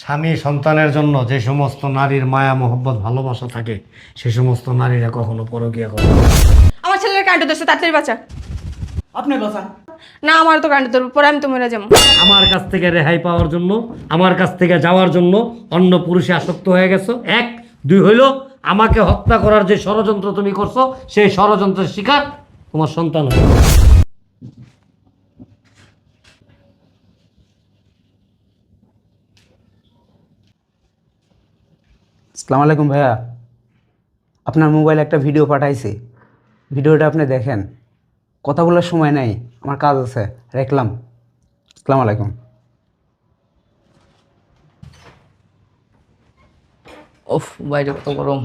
স্বামী সন্তানের জন্য যে সমস্ত নারীর মায়া মোহব্বত ভালোবাসা থাকে সে সমস্ত নারীরা কখনো পরকিয়া করে না। আমার ছেলের কাণ্ড ধরছে তাড়াতাড়ি বাঁচা আপনি বাঁচান না আমার তো কাণ্ড ধরবো পরে আমি তো মরে যাব আমার কাছ থেকে রেহাই পাওয়ার জন্য আমার কাছ থেকে যাওয়ার জন্য অন্য পুরুষে আসক্ত হয়ে গেছো এক দুই হইল আমাকে হত্যা করার যে ষড়যন্ত্র তুমি করছ সেই ষড়যন্ত্রের শিকার তোমার সন্তান হয়ে গেছে। আসসালামু আলাইকুম ভাইয়া। আপনার মোবাইলে একটা ভিডিও পাঠাইছি। ভিডিওটা আপনি দেখেন। কথা বলার সময় নাই, আমার কাজ আছে, রাখলাম। আসসালামু আলাইকুম। ওফ, বাইরে কত গরম।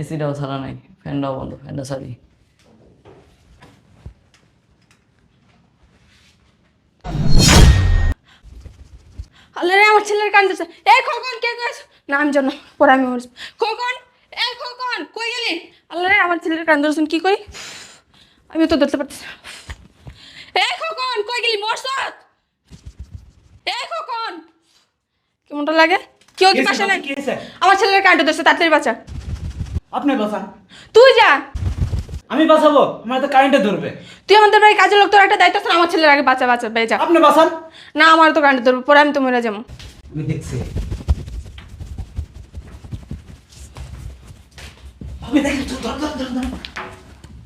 এসিটাও ছাড়া নাই, ফ্যানটাও বন্ধ, ফ্যানটা ছাড়ি আল্লাহ রে আমার ছেলের ধরছে এই খোকন কে কইছ না আমি জানো পরে আমি মরে যাব। খোকন এই খোকন কই গেলি? আল্লাহ রে আমার ছেলের কাণ্ড কি করি? আমি তো ধরতে পারতেছি না। এই খোকন কই গেলি? মরছত এই খোকন কেমনটা লাগে? কেউ কি পাশে নাই? আমার ছেলের কাণ্ড ধরছে তাড়াতাড়ি বাঁচা। আপনি বাঁচান তুই যা। আমি বাঁচাবো আমার তো কারেন্টে ধরবে। তুই আমাদের বাড়ি কাজের লোক তোর একটা দায়িত্ব আছে আমার ছেলের আগে বাঁচা বাঁচা বেজা। আপনি বাঁচান। না আমার তো কাণ্ড ধরবে পরে আমি তো মরে যাব। আমি দেখছি।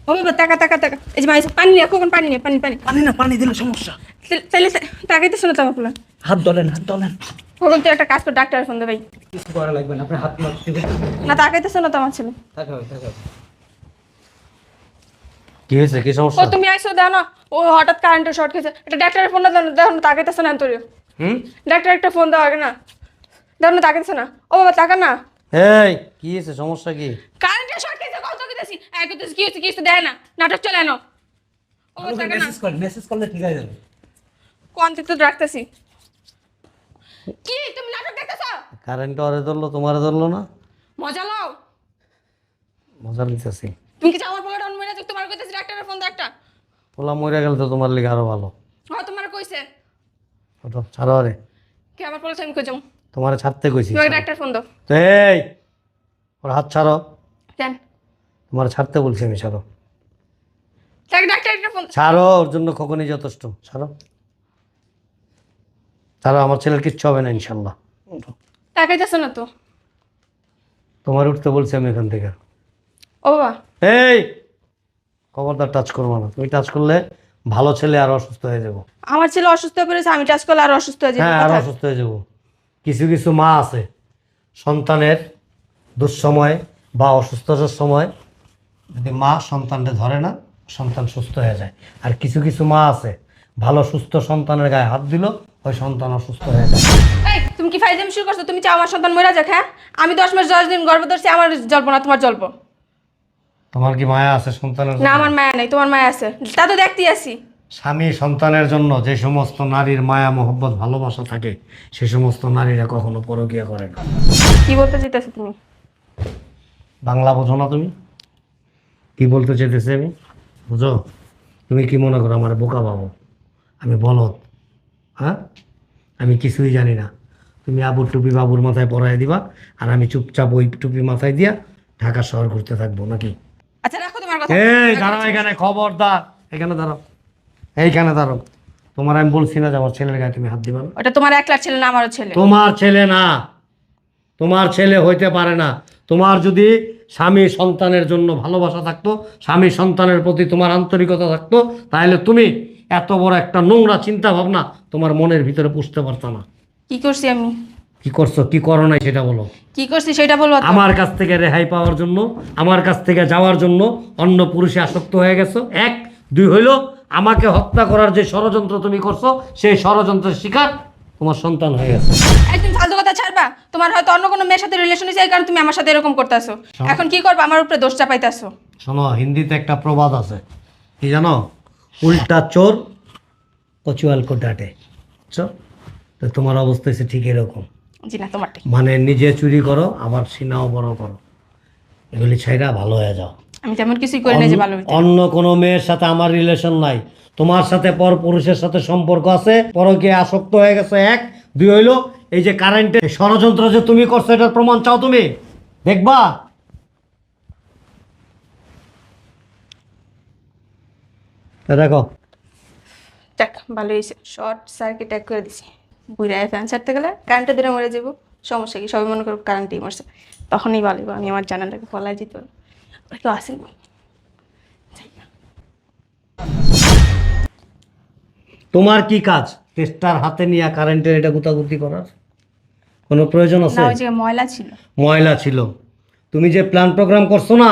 ও বাবা টাকা টাকা টাকা। এই যে মাইস পানি নিয়ে পানি নিয়ে পানি পানি। পানি না পানি দিলে সমস্যা। তাইলে- তাইলে তাকাইতে শোনো তো আপনার হাত ধরেন হাত ধরেন। কখন তুই একটা কাজ কর ডাক্তার ফোন দে ভাই। কিছু করা লাগবে না আপনি হাত মারতে না তাকাইতে শোনো তো আমার ছেলে। কি হয়েছে? কি ও তুমি দাও না। ও হঠাৎ কারেন্টের শর্ট খেয়েছে। একটা ডাক্তারের ফোন দাও না দেখো না তাকাইতেছে না তোর হুম? ডাক্তার একটা ফোন দাও আগে না। দেখো না তাকাইতেছে না। ও বাবা তাকা না। এই কি হয়েছে? সমস্যা কি? কারেন্টের শর্ট খেয়েছে কত কিতেছি এক কিতেছি কি হচ্ছে কি হচ্ছে দেয় না। নাটক চলে না ও বাবা তাকা না। মেসেজ করেন মেসেজ করলে ঠিক হয়ে যাবে। কোন থেকে তো রাখতেছি। কি তুমি নাটক দেখতেছ? কারেন্ট ওরে ধরলো তোমারে ধরলো না? মজা লাও। মজা নিতেছি। তুমি কি আমার বলে ডাউন মেরে তোমার কইতেছি ডাক্তারের ফোন দাও একটা। পোলা মরে গেল তো তোমার লিগে আরও ভালো। ও তোমার কইছে। ওটো ছাড়ো আরে। কে আমার বলেছে আমি কইছম তোমারে ছাড়তে কইছি তুমি ডাক্তার ফোন দাও। এই ওর হাত ছাড়ো। কেন? তোমার ছাড়তে বলছি আমি ছাড়ো। তাই ডাক্তার একটা ফোন ছাড়ো ওর জন্য খোকনই যথেষ্ট। ছাড়ো। ছাড়ো আমার ছেলের কিচ্ছু হবে না ইনশাল্লাহ। তাকাইতেছ না তো। তোমার উঠতে বলছি আমি এখান থেকে। ও বাবা। এই খবরদার টাচ করব না। তুমি টাচ করলে ভালো ছেলে আর অসুস্থ হয়ে যাব। আমার ছেলে অসুস্থ হয়ে পড়েছে আমি টাচ করলে আর অসুস্থ হয়ে যাব হ্যাঁ আর অসুস্থ হয়ে যাব। কিছু কিছু মা আছে সন্তানের দুঃসময় বা অসুস্থতার সময় যদি মা সন্তানটা ধরে না সন্তান সুস্থ হয়ে যায়। আর কিছু কিছু মা আছে ভালো সুস্থ সন্তানের গায়ে হাত দিল ওই সন্তান অসুস্থ হয়ে যায়। তুমি কি ফাইজামি শুরু করছ? তুমি চাও আমার সন্তান মরে যাক হ্যাঁ? আমি দশ মাস দশ দিন গর্ভ ধরছি আমার জল্প না তোমার জল্প। তোমার কি মায়া আছে সন্তানের জন্য? না আমার মায়া নেই তোমার মায়া আছে। তা তো দেখতেই আছি। স্বামী সন্তানের জন্য যে সমস্ত নারীর মায়া মোহব্বত ভালোবাসা থাকে সে সমস্ত নারীরা কখনো পরকিয়া করে না। কি বলতে চাইতেছো তুমি? বাংলা বোঝো না তুমি? কি বলতে চাইতেছি আমি? বুঝো? তুমি কি মনে করো আমার বোকা বাবু? আমি বলদ হ্যাঁ? আমি কিছুই জানি না। তুমি আবুর টুপি বাবুর মাথায় পরাই দিবা আর আমি চুপচাপ ওই টুপি মাথায় দিয়া ঢাকা শহর ঘুরতে থাকব নাকি? আচ্ছা রাখো তোমার কথা। এই দাঁড়াও এখানে খবরদার। এখানে দাঁড়াও। এইখানে দাঁড়াও। তোমার আমি বলছি না যে আমার ছেলের গায়ে তুমি হাত দিবা না। ওটা তোমার একলার ছেলে না আমারও ছেলে। তোমার ছেলে না। তোমার ছেলে হইতে পারে না। তোমার যদি স্বামী সন্তানের জন্য ভালোবাসা থাকতো স্বামী সন্তানের প্রতি তোমার আন্তরিকতা থাকতো তাহলে তুমি এত বড় একটা নোংরা চিন্তা ভাবনা তোমার মনের ভিতরে পুষতে পারতো না। কি করছি আমি? কি করছ? কি করো নাই সেটা বলো। কি করছি সেটা বলব তো। আমার কাছ থেকে রেহাই পাওয়ার জন্য আমার কাছ থেকে যাওয়ার জন্য অন্য পুরুষে আসক্ত হয়ে গেছো। এক দুই হইল আমাকে হত্যা করার যে ষড়যন্ত্র তুমি করছ সেই ষড়যন্ত্রের শিকার তোমার সন্তান হয়ে গেছে। একদিন ফালতু কথা ছাড়বা। তোমার হয়তো অন্য কোনো মেয়ের সাথে রিলেশন হয়েছে এই কারণে তুমি আমার সাথে এরকম করতেছো। এখন কি করবা? আমার উপরে দোষ চাপাইতেছো। শোনো হিন্দিতে একটা প্রবাদ আছে। কি জানো? উল্টা চোর কচুয়াল কো ডাটে বুঝছ? তো তোমার অবস্থা হচ্ছে ঠিক এরকম। জি না তোমারটাই মানে নিজে চুরি করো আবার সিনাও বড় করো। এগুলি ছাইরা ভালো হয়ে যাও। আমি তেমন কিছুই করি না যে ভালো হইতে। অন্য কোনো মেয়ের সাথে আমার রিলেশন নাই। তোমার সাথে পর পুরুষের সাথে সম্পর্ক আছে পরকে আসক্ত হয়ে গেছে এক দুই হইল এই যে কারেন্টের ষড়যন্ত্র যে তুমি করছ এটার প্রমাণ চাও তুমি? দেখবা? দেখো। যাক ভালো হয়েছে। শর্ট সার্কিট এক করে দিছি। বুড়ায় ফ্যান ছাড়তে গেলে কারেন্টের দিনে মরে যাব। সমস্যা কি? সবাই মনে করো কারেন্টেই মরছে। তখনই হইবো, আমি আমার জানালাকে যেতে পারব। ওরা কেউ আসেন। তোমার কি কাজ? টেস্টার হাতে নিয়ে কারেন্টের এটা গুতাগুতি করার? কোনো প্রয়োজন আছে? না ওই জায়গায় ময়লা ছিল। ময়লা ছিল। তুমি যে প্ল্যান প্রোগ্রাম করছ না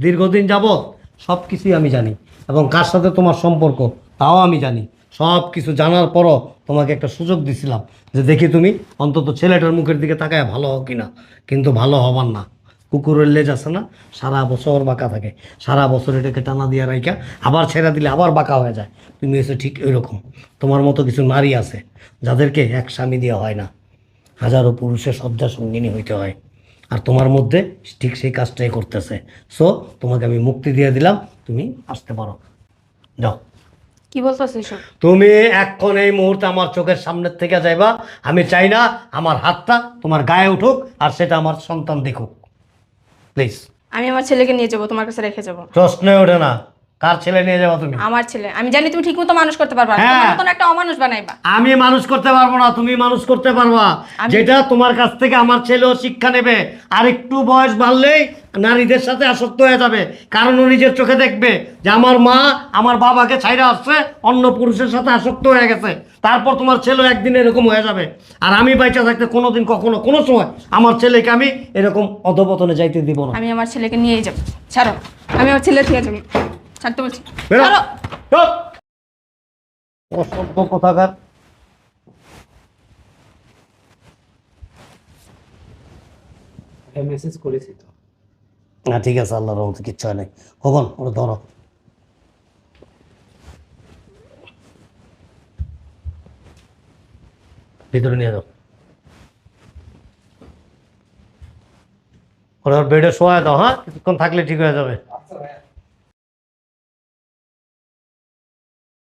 দীর্ঘদিন যাবত সব কিছুই আমি জানি। এবং কার সাথে তোমার সম্পর্ক তাও আমি জানি। সব কিছু জানার পরও তোমাকে একটা সুযোগ দিছিলাম যে দেখি তুমি অন্তত ছেলেটার মুখের দিকে তাকায় ভালো হও কিনা। কিন্তু ভালো হবার না। কুকুরের লেজ আছে না, সারা বছর বাঁকা থাকে। সারা বছর এটাকে টানা দিয়ে রাইখা, আবার ছেড়ে দিলে আবার বাঁকা হয়ে যায়। তুমি এসে ঠিক ওইরকম। তোমার মতো কিছু নারী আছে, যাদেরকে এক স্বামী দেওয়া হয় না। হাজারো পুরুষের শয্যা সঙ্গিনী হইতে হয়। আর তোমার মধ্যে ঠিক সেই কাজটাই করতেছে। সো তোমাকে আমি মুক্তি দিয়ে দিলাম। তুমি আসতে পারো। যাও। কি বলতেছ এসব? তুমি এখন এই মুহূর্তে আমার চোখের সামনের থেকে যাইবা। আমি চাই না আমার হাতটা তোমার গায়ে উঠুক আর সেটা আমার সন্তান দেখুক। প্লিজ আমি আমার ছেলেকে নিয়ে যাব তোমার কাছে রেখে যাব। প্রশ্নই ওঠে না। কার ছেলে নিয়ে যাবা তুমি? আমার ছেলে। আমি জানি তুমি ঠিক মতো মানুষ করতে পারবা না। হ্যাঁ। তোমার মতন একটা অমানুষ বানাইবা। আমি মানুষ করতে পারব না তুমি মানুষ করতে পারবা। যেটা তোমার কাছ থেকে আমার ছেলেও শিক্ষা নেবে। আর একটু বয়স বাড়লেই নারীদের সাথে আসক্ত হয়ে যাবে। কারণ ও নিজের চোখে দেখবে যে আমার মা আমার বাবাকে ছাইরা আসছে অন্য পুরুষের সাথে আসক্ত হয়ে গেছে। তারপর তোমার ছেলেও একদিন এরকম হয়ে যাবে। আর আমি বাইচা থাকতে কোনোদিন কখনো কোনো সময় আমার ছেলেকে আমি এরকম অধপতনে যাইতে দিব না। আমি আমার ছেলেকে নিয়েই যাব। ছাড়ো। আমি আমার ছেলে থেকে যাব। ছাড়তে বলছি। ছাড়ো। অসভ্য কোথাকার। মেসেজ করেছি তো। না ঠিক আছে আল্লাহর রহমতে কিচ্ছু হয় নাই। কখন ওরা ধরো। ভিতরে নিয়ে যাও। ওরা বেডে শোয়া দাও হ্যাঁ? কিছুক্ষণ থাকলে ঠিক হয়ে যাবে।